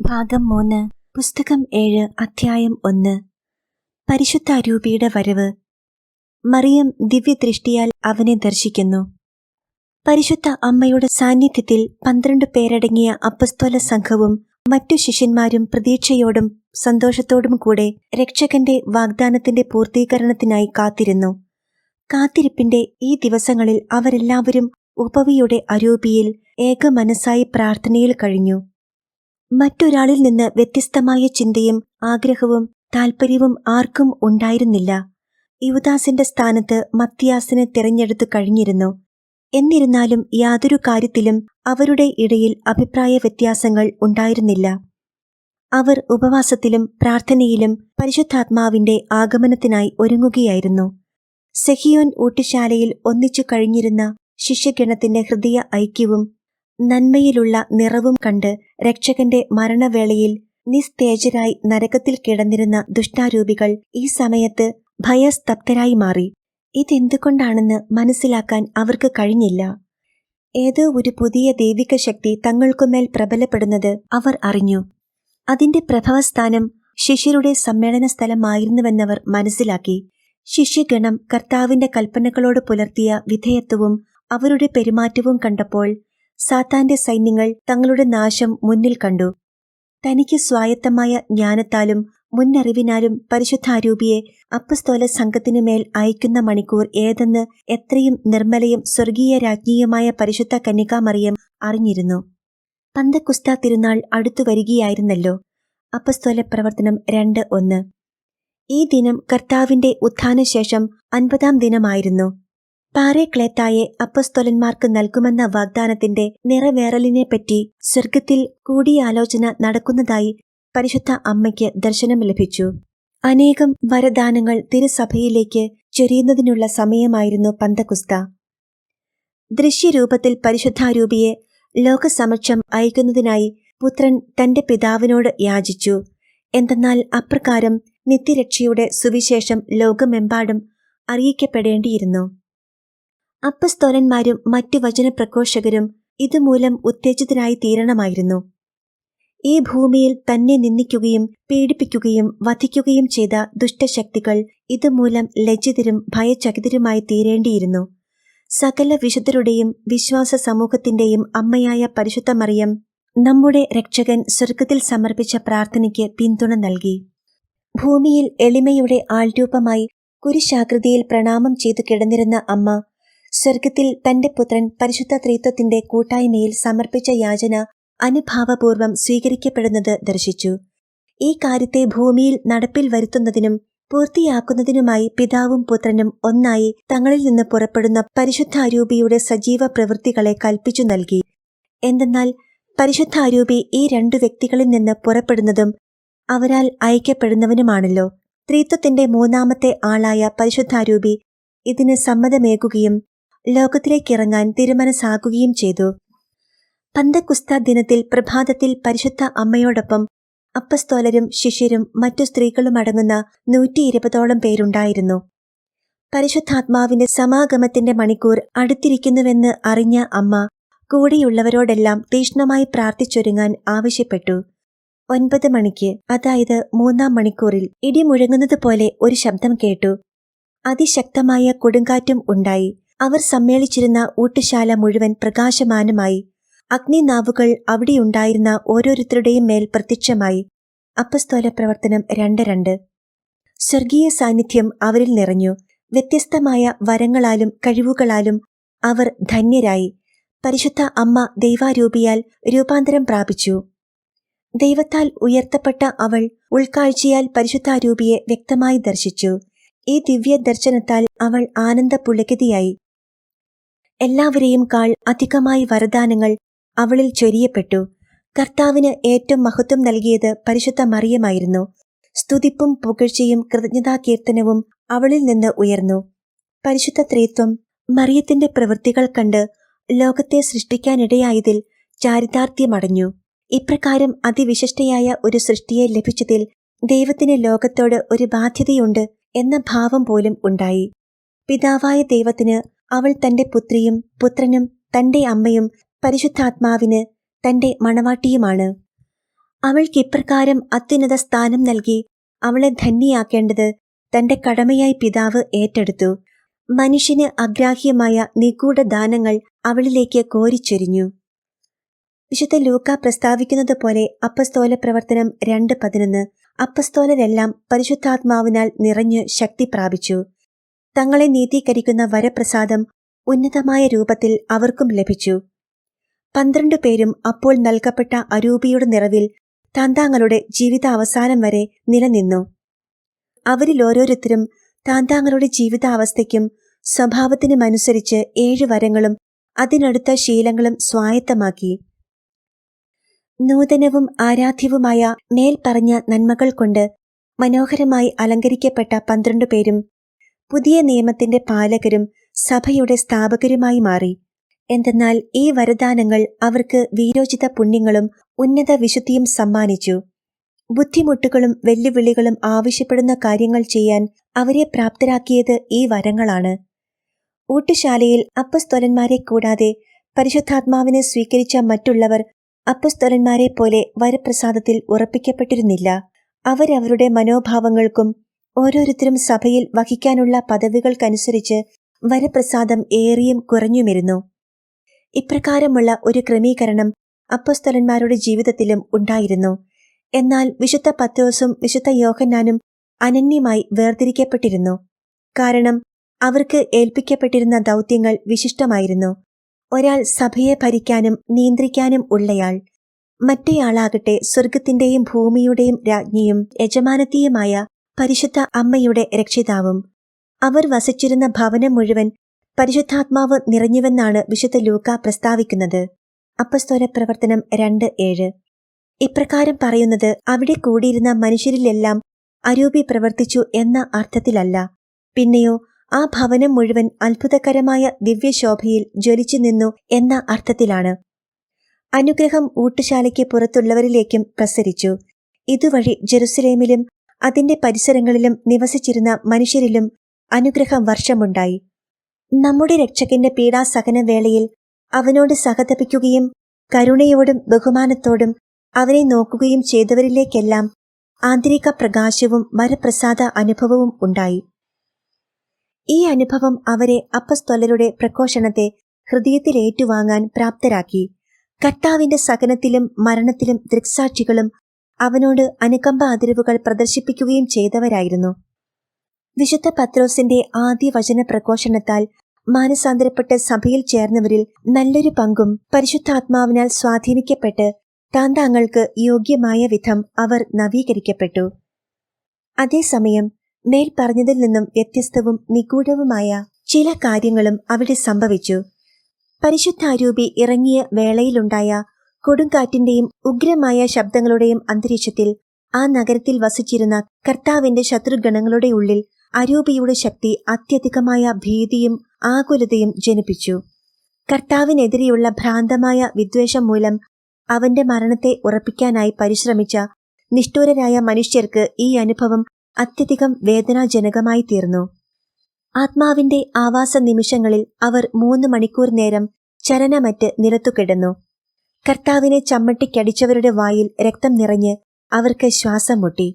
ഭാഗം മൂന്ന് പുസ്തകം ഏഴ് അധ്യായം ഒന്ന്. പരിശുദ്ധ രൂപിയുടെ വരവ്. മറിയം ദിവ്യദൃഷ്ടിയാൽ അവനെ ദർശിക്കുന്നു. പരിശുദ്ധ അമ്മയുടെ സാന്നിധ്യത്തിൽ പന്ത്രണ്ട് പേരടങ്ങിയ അപ്പസ്തോല സംഘവും മറ്റു ശിഷ്യന്മാരും പ്രതീക്ഷയോടും സന്തോഷത്തോടും കൂടെ രക്ഷകന്റെ വാഗ്ദാനത്തിന്റെ പൂർത്തീകരണത്തിനായി കാത്തിരുന്നു. കാത്തിരിപ്പിന്റെ ഈ ദിവസങ്ങളിൽ അവരെല്ലാവരും ഉപവിയുടെ അരൂപിയിൽ ഏക മനസ്സായി പ്രാർത്ഥനയിൽ കഴിഞ്ഞു. മറ്റൊരാളിൽ നിന്ന് വ്യത്യസ്തമായ ചിന്തയും ആഗ്രഹവും താൽപ്പര്യവും ആർക്കും ഉണ്ടായിരുന്നില്ല. യുവദാസിന്റെ സ്ഥാനത്ത് മത്തിയാസിനെ തിരഞ്ഞെടുത്തു കഴിഞ്ഞിരുന്നു. എന്നിരുന്നാലും യാതൊരു കാര്യത്തിലും അവരുടെ ഇടയിൽ അഭിപ്രായ വ്യത്യാസങ്ങൾ ഉണ്ടായിരുന്നില്ല. അവർ ഉപവാസത്തിലും പ്രാർത്ഥനയിലും പരിശുദ്ധാത്മാവിന്റെ ആഗമനത്തിനായി ഒരുങ്ങുകയായിരുന്നു. സെഹിയോൻ ഊട്ടുശാലയിൽ ഒന്നിച്ചു കഴിഞ്ഞിരുന്ന ശിഷ്യഗണത്തിന്റെ ഹൃദയ ഐക്യവും നന്മയിലുള്ള നിറവും കണ്ട് രക്ഷകന്റെ മരണവേളയിൽ നിസ്തേജരായി നരകത്തിൽ കിടന്നിരുന്ന ദുഷ്ടാരൂപികൾ ഈ സമയത്ത് ഭയസ്തബ്ധരായി മാറി. ഇതെന്തുകൊണ്ടാണെന്ന് മനസ്സിലാക്കാൻ അവർക്ക് കഴിഞ്ഞില്ല. ഏതോ ഒരു പുതിയ ദൈവിക ശക്തി തങ്ങൾക്കുമേൽ പ്രബലപ്പെടുന്നത് അവർ അറിഞ്ഞു. അതിന്റെ പ്രഭവസ്ഥാനം ശിഷ്യരുടെ സമ്മേളന സ്ഥലമായിരുന്നുവെന്നവർ മനസ്സിലാക്കി. ശിഷ്യഗണം കർത്താവിന്റെ കൽപ്പനകളോട് പുലർത്തിയ വിധേയത്വവും അവരുടെ പെരുമാറ്റവും കണ്ടപ്പോൾ സാത്താന്റെ സൈന്യങ്ങൾ തങ്ങളുടെ നാശം മുന്നിൽ കണ്ടു. തനിക്ക് സ്വായത്തമായ ജ്ഞാനത്താലും മുന്നറിവിനാലും പരിശുദ്ധാരൂപിയെ അപ്പസ്തോല സംഘത്തിനുമേൽ അയക്കുന്ന മണിക്കൂർ ഏതെന്ന് എത്രയും നിർമ്മലയും സ്വർഗീയ രാജ്ഞീയമായ പരിശുദ്ധ കന്യകാമറിയം അറിഞ്ഞിരുന്നു. പന്തക്കുസ്ത തിരുനാൾ അടുത്തു വരികയായിരുന്നല്ലോ. അപ്പസ്തോല പ്രവർത്തനം രണ്ട് ഒന്ന്. ഈ ദിനം കർത്താവിന്റെ ഉത്ഥാനശേഷം അൻപതാം ദിനമായിരുന്നു. പാറേക്ലേത്തായെ അപ്പസ്തോലന്മാർക്ക് നൽകുമെന്ന വാഗ്ദാനത്തിന്റെ നിറവേറലിനെപ്പറ്റി സ്വർഗത്തിൽ കൂടിയാലോചന നടക്കുന്നതായി പരിശുദ്ധ അമ്മയ്ക്ക് ദർശനം ലഭിച്ചു. അനേകം വരദാനങ്ങൾ തിരുസഭയിലേക്ക് ചൊരിയുന്നതിനുള്ള സമയമായിരുന്നു പന്തകുസ്ത ദൃശ്യരൂപത്തിൽ പരിശുദ്ധാരൂപിയെ ലോകസമക്ഷം അയക്കുന്നതിനായി പുത്രൻ തന്റെ പിതാവിനോട് യാചിച്ചു. എന്തെന്നാൽ അപ്രകാരം നിത്യരക്ഷയുടെ സുവിശേഷം ലോകമെമ്പാടും അറിയിക്കപ്പെടേണ്ടിയിരുന്നു. അപ്പസ്തോലന്മാരും മറ്റു വചനപ്രഘോഷകരും ഇതുമൂലം ഉത്തേജിതരായി തീരണമായിരുന്നു. ഈ ഭൂമിയിൽ തന്നെ നിന്ദിക്കുകയും പീഡിപ്പിക്കുകയും വധിക്കുകയും ചെയ്ത ദുഷ്ടശക്തികൾ ഇതുമൂലം ലജ്ജിതരും ഭയചകിതരുമായി തീരേണ്ടിയിരുന്നു. സകല വിശുദ്ധരുടെയും വിശ്വാസ സമൂഹത്തിന്റെയും അമ്മയായ പരിശുദ്ധ മറിയം നമ്മുടെ രക്ഷകൻ സ്വർഗത്തിൽ സമർപ്പിച്ച പ്രാർത്ഥനയ്ക്ക് പിന്തുണ നൽകി. ഭൂമിയിൽ എളിമയുടെ ആൾരൂപമായി കുരിശാകൃതിയിൽ പ്രണാമം ചെയ്തു കിടന്നിരുന്ന അമ്മ സ്വർഗത്തിൽ തന്റെ പുത്രൻ പരിശുദ്ധ ത്രീത്വത്തിന്റെ കൂട്ടായ്മയിൽ സമർപ്പിച്ച യാചന അനുഭാവപൂർവം സ്വീകരിക്കപ്പെടുന്നത് ദർശിച്ചു. ഈ കാര്യത്തെ ഭൂമിയിൽ നടപ്പിൽ വരുത്തുന്നതിനും പൂർത്തിയാക്കുന്നതിനുമായി പിതാവും പുത്രനും ഒന്നായി തങ്ങളിൽ നിന്ന് പുറപ്പെടുന്ന പരിശുദ്ധാരൂപിയുടെ സജീവ പ്രവൃത്തികളെ കൽപ്പിച്ചു നൽകി. എന്തെന്നാൽ പരിശുദ്ധാരൂപി ഈ രണ്ടു വ്യക്തികളിൽ നിന്ന് പുറപ്പെടുന്നതും അവരാൽ അയക്കപ്പെടുന്നവനുമാണല്ലോ. ത്രീത്വത്തിന്റെ മൂന്നാമത്തെ ആളായ പരിശുദ്ധാരൂപി ഇതിന് സമ്മതമേകുകയും ലോകത്തിലേക്കിറങ്ങാൻ തീരുമാനസാകുകയും ചെയ്തു. പന്തക്കുസ്ത ദിനത്തിൽ പ്രഭാതത്തിൽ പരിശുദ്ധ അമ്മയോടൊപ്പം അപ്പസ്തോലരും ശിഷ്യരും മറ്റു സ്ത്രീകളും അടങ്ങുന്ന നൂറ്റി ഇരുപതോളം പേരുണ്ടായിരുന്നു. പരിശുദ്ധാത്മാവിന്റെ സമാഗമത്തിന്റെ മണിക്കൂർ അടുത്തിരിക്കുന്നുവെന്ന് അറിഞ്ഞ അമ്മ കൂടെയുള്ളവരോടെല്ലാം തീഷ്ണമായി പ്രാർത്ഥിച്ചൊരുങ്ങാൻ ആവശ്യപ്പെട്ടു. ഒൻപത് മണിക്ക് അതായത് മൂന്നാം മണിക്കൂറിൽ ഇടിമുഴങ്ങുന്നതുപോലെ ഒരു ശബ്ദം കേട്ടു. അതിശക്തമായ കൊടുങ്കാറ്റും ഉണ്ടായി. അവർ സമ്മേളിച്ചിരുന്ന ഊട്ടുശാല മുഴുവൻ പ്രകാശമാനമായി. അഗ്നിനാവുകൾ അവിടെയുണ്ടായിരുന്ന ഓരോരുത്തരുടെയും മേൽ പ്രത്യക്ഷമായി. അപ്പസ്തോല പ്രവർത്തനം രണ്ട് രണ്ട്. സ്വർഗീയ സാന്നിധ്യം അവരിൽ നിറഞ്ഞു. വ്യത്യസ്തമായ വരങ്ങളാലും കഴിവുകളാലും അവർ ധന്യരായി. പരിശുദ്ധ അമ്മ ദൈവാരൂപിയാൽ രൂപാന്തരം പ്രാപിച്ചു. ദൈവത്താൽ ഉയർത്തപ്പെട്ട അവൾ ഉൾക്കാഴ്ചയാൽ പരിശുദ്ധാരൂപിയെ വ്യക്തമായി ദർശിച്ചു. ഈ ദിവ്യ ദർശനത്താൽ അവൾ ആനന്ദ പുളകിതയായി എല്ലാവരെയും കാൾ അധികമായി വരദാനങ്ങൾ അവളിൽ ചൊരിയപ്പെട്ടു. കർത്താവിന് ഏറ്റവും മഹത്വം നൽകിയത് പരിശുദ്ധ മറിയമായിരുന്നു. സ്തുതിപ്പും പുകഴ്ചയും കൃതജ്ഞതാകീർത്തനവും അവളിൽ നിന്ന് ഉയർന്നു. പരിശുദ്ധ ത്രീത്വം മറിയത്തിന്റെ പ്രവൃത്തികൾ കണ്ട് ലോകത്തെ സൃഷ്ടിക്കാനിടയായതിൽ ചാരിതാർത്ഥ്യമടഞ്ഞു. ഇപ്രകാരം അതിവിശിഷ്ടയായ ഒരു സൃഷ്ടിയെ ലഭിച്ചതിൽ ദൈവത്തിന് ലോകത്തോട് ഒരു ബാധ്യതയുണ്ട് എന്ന ഭാവം പോലും ഉണ്ടായി. പിതാവായ ദൈവത്തിന് അവൾ തന്റെ പുത്രിയും പുത്രനും തന്റെ അമ്മയും പരിശുദ്ധാത്മാവിന് തന്റെ മണവാട്ടിയുമാണ്. അവൾക്ക് ഇപ്രകാരം അത്യുന്നത സ്ഥാനം നൽകി അവളെ ധന്യയാക്കേണ്ടത് തന്റെ കടമയായി പിതാവ് ഏറ്റെടുത്തു. മനുഷ്യന് അഗ്രാഹ്യമായ നിഗൂഢ ദാനങ്ങൾ അവളിലേക്ക് കോരിച്ചൊരിഞ്ഞു. വിശുദ്ധ ലൂക്ക പ്രസ്താവിക്കുന്നത് പോലെ അപ്പസ്തോല പ്രവർത്തനം രണ്ട് പതിനൊന്ന്. അപ്പസ്തോലരെല്ലാം പരിശുദ്ധാത്മാവിനാൽ നിറഞ്ഞു ശക്തി പ്രാപിച്ചു. തങ്ങളെ നീതീകരിക്കുന്ന വരപ്രസാദം ഉന്നതമായ രൂപത്തിൽ അവർക്കും ലഭിച്ചു. പന്ത്രണ്ടു പേരും അപ്പോൾ നൽകപ്പെട്ട അരൂപിയുടെ നിറവിൽ താന്താങ്ങളുടെ ജീവിതാവസാനം വരെ നിലനിന്നു. അവരിൽ ഓരോരുത്തരും താന്താങ്ങളുടെ ജീവിതാവസ്ഥയ്ക്കും സ്വഭാവത്തിനുമനുസരിച്ച് ഏഴ് വരങ്ങളും അതിനടുത്ത ശീലങ്ങളും സ്വായത്തമാക്കി. നൂതനവും ആരാധ്യവുമായ മേൽപ്പറഞ്ഞ നന്മകൾ കൊണ്ട് മനോഹരമായി അലങ്കരിക്കപ്പെട്ട പന്ത്രണ്ട് പേരും പുതിയ നിയമത്തിന്റെ പാലകരും സഭയുടെ സ്ഥാപകരുമായി മാറി. എന്തെന്നാൽ ഈ വരദാനങ്ങൾ അവർക്ക് വീരോചിത പുണ്യങ്ങളും ഉന്നത വിശുദ്ധിയും സമ്മാനിച്ചു. ബുദ്ധിമുട്ടുകളും വെല്ലുവിളികളും ആവശ്യപ്പെടുന്ന കാര്യങ്ങൾ ചെയ്യാൻ അവരെ പ്രാപ്തരാക്കിയത് ഈ വരങ്ങളാണ്. ഊട്ടുശാലയിൽ അപ്പസ്തോലന്മാരെ കൂടാതെ പരിശുദ്ധാത്മാവിനെ സ്വീകരിച്ച മറ്റുള്ളവർ അപ്പസ്തോലന്മാരെ പോലെ വരപ്രസാദത്തിൽ ഉറപ്പിക്കപ്പെട്ടിരുന്നില്ല. അവരവരുടെ മനോഭാവങ്ങൾക്കും ഓരോരുത്തരും സഭയിൽ വഹിക്കാനുള്ള പദവികൾക്കനുസരിച്ച് വരപ്രസാദം ഏറിയും കുറഞ്ഞുമിരുന്നു. ഇപ്രകാരമുള്ള ഒരു ക്രമീകരണം അപ്പസ്തലന്മാരുടെ ജീവിതത്തിലും ഉണ്ടായിരുന്നു. എന്നാൽ വിശുദ്ധ പത്രോസും വിശുദ്ധ യോഹന്നാനും അനന്യമായി വേർതിരിക്കപ്പെട്ടിരുന്നു. കാരണം അവർക്ക് ഏൽപ്പിക്കപ്പെട്ടിരുന്ന ദൗത്യങ്ങൾ വിശിഷ്ടമായിരുന്നു. ഒരാൾ സഭയെ ഭരിക്കാനും നിയന്ത്രിക്കാനും ഉള്ളയാൾ മറ്റേയാളാകട്ടെ സ്വർഗത്തിന്റെയും ഭൂമിയുടെയും രാജ്ഞിയും യജമാനത്തിയുമായ പരിശുദ്ധ അമ്മയുടെ രക്ഷിതാവും. അവർ വസിച്ചിരുന്ന ഭവനം മുഴുവൻ പരിശുദ്ധാത്മാവ് നിറഞ്ഞുവെന്നാണ് വിശുദ്ധ ലൂക്ക പ്രസ്താവിക്കുന്നത്. അപ്പസ്തോല പ്രവർത്തനം രണ്ട് ഏഴ്. ഇപ്രകാരം പറയുന്നത് അവിടെ കൂടിയിരുന്ന മനുഷ്യരിലെല്ലാം അരൂപി പ്രവർത്തിച്ചു എന്ന അർത്ഥത്തിലല്ല. പിന്നെയോ ആ ഭവനം മുഴുവൻ അത്ഭുതകരമായ ദിവ്യശോഭയിൽ ജ്വലിച്ചു നിന്നു എന്ന അർത്ഥത്തിലാണ്. അനുഗ്രഹം ഊട്ടുശാലയ്ക്ക് പുറത്തുള്ളവരിലേക്കും പ്രസരിച്ചു. ഇതുവഴി ജെറുസലേമിലും അതിന്റെ പരിസരങ്ങളിലും നിവസിച്ചിരുന്ന മനുഷ്യരിലും അനുഗ്രഹം വർഷമുണ്ടായി. നമ്മുടെ രക്ഷകന്റെ പീഡാസഹന വേളയിൽ അവനോട് സഹതപിക്കുകയും കരുണയോടും ബഹുമാനത്തോടും അവനെ നോക്കുകയും ചെയ്തവരിലേക്കെല്ലാം ആന്തരിക പ്രകാശവും വരപ്രസാദ അനുഭവവും ഉണ്ടായി. ഈ അനുഭവം അവരെ അപ്പസ്തൊലരുടെ പ്രഘോഷണത്തെ ഹൃദയത്തിൽ ഏറ്റുവാങ്ങാൻ പ്രാപ്തരാക്കി. കർത്താവിന്റെ സഹനത്തിലും മരണത്തിലും ദൃക്സാക്ഷികളും അവനോട് അനുകമ്പ അതിരിവുകൾ പ്രദർശിപ്പിക്കുകയും ചെയ്തവരായിരുന്നു. വിശുദ്ധ പത്രോസിന്റെ ആദ്യ വചന പ്രഘോഷണത്താൽ മാനസാന്തരപ്പെട്ട് സഭയിൽ ചേർന്നവരിൽ നല്ലൊരു പങ്കും പരിശുദ്ധാത്മാവിനാൽ സ്വാധീനിക്കപ്പെട്ട് താന്താങ്ങൾക്ക് യോഗ്യമായ വിധം അവർ നവീകരിക്കപ്പെട്ടു. അതേസമയം മേൽ പറഞ്ഞതിൽ നിന്നും വ്യത്യസ്തവും നിഗൂഢവുമായ ചില കാര്യങ്ങളും അവിടെ സംഭവിച്ചു. പരിശുദ്ധാരൂപി ഇറങ്ങിയ വേളയിലുണ്ടായ കൊടുങ്കാറ്റിന്റെയും ഉഗ്രമായ ശബ്ദങ്ങളുടെയും അന്തരീക്ഷത്തിൽ ആ നഗരത്തിൽ വസിച്ചിരുന്ന കർത്താവിന്റെ ശത്രുഗണങ്ങളുടെ ഉള്ളിൽ അരൂപിയുടെ ശക്തി അത്യധികമായ ഭീതിയും ആകുലതയും ജനിപ്പിച്ചു. കർത്താവിനെതിരെയുള്ള ഭ്രാന്തമായ വിദ്വേഷം മൂലം അവന്റെ മരണത്തെ ഉറപ്പിക്കാനായി പരിശ്രമിച്ച നിഷ്ഠൂരരായ മനുഷ്യർക്ക് ഈ അനുഭവം അത്യധികം വേദനാജനകമായി തീർന്നു. ആത്മാവിന്റെ ആവാസ നിമിഷങ്ങളിൽ അവർ മൂന്ന് മണിക്കൂർ നേരം ചലനമറ്റ് നിലത്തു കിടന്നു. കർത്താവിനെ ചമ്മട്ടിക്കടിച്ചവരുടെ വായിൽ രക്തം നിറഞ്ഞ് അവർക്ക് ശ്വാസം മുട്ടി.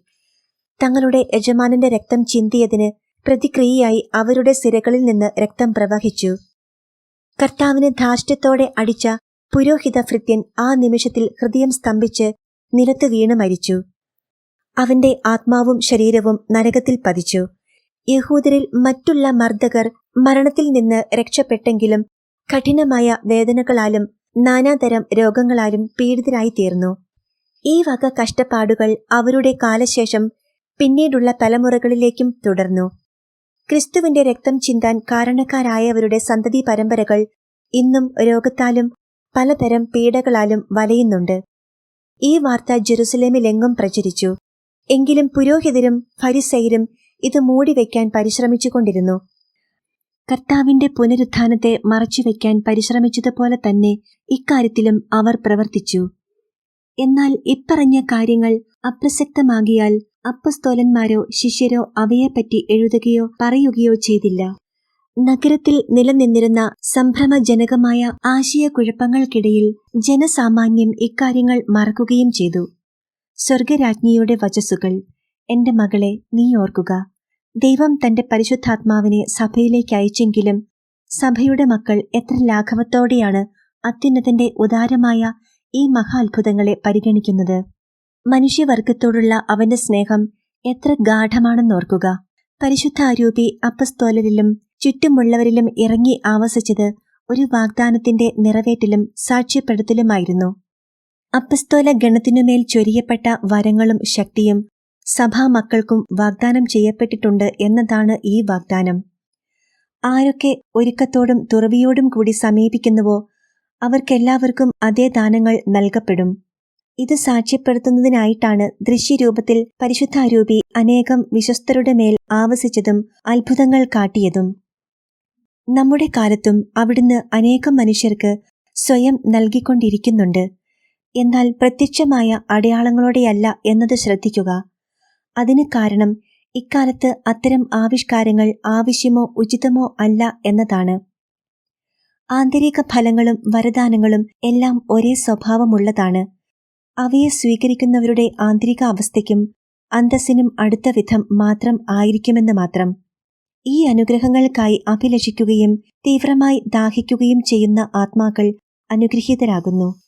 തങ്ങളുടെ യജമാനന്റെ രക്തം ചിന്തിയതിന് പ്രതിക്രിയയായി അവരുടെ സിരകളിൽ നിന്ന് രക്തം പ്രവഹിച്ചു. കർത്താവിന് ധാഷ്ട്യത്തോടെ അടിച്ച പുരോഹിത ഭൃത്യൻ ആ നിമിഷത്തിൽ ഹൃദയം സ്തംഭിച്ച് നിലത്ത് വീണ് മരിച്ചു. അവന്റെ ആത്മാവും ശരീരവും നരകത്തിൽ പതിച്ചു. യഹൂദരിൽ മറ്റുള്ള മർദ്ദകർ മരണത്തിൽ നിന്ന് രക്ഷപ്പെട്ടെങ്കിലും കഠിനമായ വേദനകളാലും നാനാതരം രോഗങ്ങളാലും പീഡിതരായി തീർന്നു ഈ വക കഷ്ടപ്പാടുകൾ അവരുടെ കാലശേഷം പിന്നീടുള്ള തലമുറകളിലേക്കും തുടർന്നു. ക്രിസ്തുവിന്റെ രക്തം ചിന്താൻ കാരണക്കാരായവരുടെ സന്തതി പരമ്പരകൾ ഇന്നും രോഗത്താലും പലതരം പീഡകളാലും വലയുന്നുണ്ട്. ഈ വാർത്ത ജെറുസലേമിലെങ്ങും പ്രചരിച്ചു. എങ്കിലും പുരോഹിതരും ഫരിസൈരും ഇത് മൂടിവെക്കാൻ പരിശ്രമിച്ചുകൊണ്ടിരുന്നു. കർത്താവിന്റെ പുനരുത്ഥാനത്തെ മറച്ചുവെക്കാൻ പരിശ്രമിച്ചതുപോലെ തന്നെ ഇക്കാര്യത്തിലും അവർ പ്രവർത്തിച്ചു. എന്നാൽ ഇപ്പറഞ്ഞ കാര്യങ്ങൾ അപ്രസക്തമാകിയാൽ അപ്പസ്തോലന്മാരോ ശിഷ്യരോ അവയെപ്പറ്റി എഴുതുകയോ പറയുകയോ ചെയ്തില്ല. നഗരത്തിൽ നിലനിന്നിരുന്ന സംഭ്രമജനകമായ ആശയക്കുഴപ്പങ്ങൾക്കിടയിൽ ജനസാമാന്യം ഇക്കാര്യങ്ങൾ മറക്കുകയും ചെയ്തു. സ്വർഗരാജ്ഞിയുടെ വചസ്സുകൾ എന്റെ മകളെ നീ ഓർക്കുക. ദൈവം തന്റെ പരിശുദ്ധാത്മാവിനെ സഭയിലേക്ക് അയച്ചെങ്കിലും സഭയുടെ മക്കൾ എത്ര ലാഘവത്തോടെയാണ് അത്യുന്നതന്റെ ഉദാരമായ ഈ മഹാത്ഭുതങ്ങളെ പരിഗണിക്കുന്നത്. മനുഷ്യവർഗത്തോടുള്ള അവന്റെ സ്നേഹം എത്ര ഗാഠമാണെന്നോർക്കുക പരിശുദ്ധ ആരൂപി അപ്പസ്തോലരിലും ചുറ്റുമുള്ളവരിലും ഇറങ്ങി ആവസിച്ചത് ഒരു വാഗ്ദാനത്തിന്റെ നിറവേറ്റലും സാക്ഷ്യപ്പെടുത്തലുമായിരുന്നു. അപ്പസ്തോല ഗണത്തിനുമേൽ ചൊരിയപ്പെട്ട വരങ്ങളും ശക്തിയും സഭാമക്കൾക്കും വാഗ്ദാനം ചെയ്യപ്പെട്ടിട്ടുണ്ട് എന്നതാണ് ഈ വാഗ്ദാനം. ആരൊക്കെ ഒരുക്കത്തോടും തുറവിയോടും കൂടി സമീപിക്കുന്നുവോ അവർക്കെല്ലാവർക്കും അതേ ദാനങ്ങൾ നൽകപ്പെടും. ഇത് സാക്ഷ്യപ്പെടുത്തുന്നതിനായിട്ടാണ് ദൃശ്യരൂപത്തിൽ പരിശുദ്ധാരൂപി അനേകം വിശ്വസ്തരുടെ മേൽ ആവസിച്ചതും അത്ഭുതങ്ങൾ കാട്ടിയതും. നമ്മുടെ കാലത്തും അവിടുന്ന് അനേകം മനുഷ്യർക്ക് സ്വയം നൽകിക്കൊണ്ടിരിക്കുന്നുണ്ട്. എന്നാൽ പ്രത്യക്ഷമായ അടയാളങ്ങളോടെയല്ല എന്നത് ശ്രദ്ധിക്കുക. അതിന് കാരണം ഇക്കാലത്ത് അത്തരം ആവിഷ്കാരങ്ങൾ ആവശ്യമോ ഉചിതമോ അല്ല എന്നതാണ്. ആന്തരിക ഫലങ്ങളും വരദാനങ്ങളും എല്ലാം ഒരേ സ്വഭാവമുള്ളതാണ്. അവയെ സ്വീകരിക്കുന്നവരുടെ ആന്തരിക അവസ്ഥയ്ക്കും അന്തസ്സിനും അടുത്ത വിധം മാത്രം ആയിരിക്കുമെന്ന് മാത്രം. ഈ അനുഗ്രഹങ്ങൾക്കായി അഭിലഷിക്കുകയും തീവ്രമായി ദാഹിക്കുകയും ചെയ്യുന്ന ആത്മാക്കൾ അനുഗ്രഹീതരാകുന്നു.